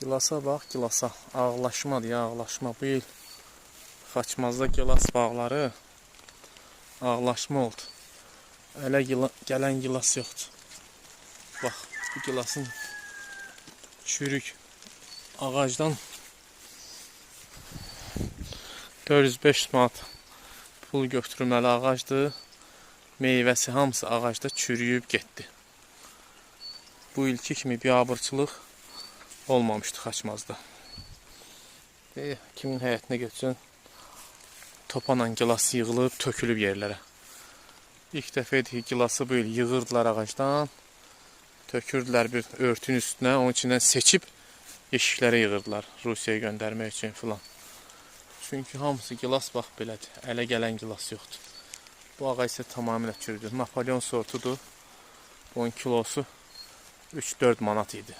Gilasa bax, gilasa. Ağlaşmadır ya, ağlaşma. Bu il Xaçmazda gilas bağları ağlaşma oldu. Elə gila, gələn gilas yoxdur. Bax, bu gilasın çürük ağacdan 405 manat pul götürülməli ağacdır. Meyvəsi hamısı ağacda çürüyüb getdi. Bu ilki kimi biabırçılıq olmamışdı Xaçmazda. E, kimin həyətinə götürsün topanla gilas yığılıb, tökülüb yerlərə. İlk dəfə idi ki, gilası bu il yığırdılar ağacdan, tökürdülər bir örtün üstünə, onun içindən seçib yeşiklərə yığırdılar Rusiyaya göndərmək üçün filan. Çünki hamısı gilas bax belədir. Ələ gələn gilas yoxdur. Bu ağac isə tamamilə çürüdür. Napolyon sortudur. Bunun kilosu 3-4 manat idi.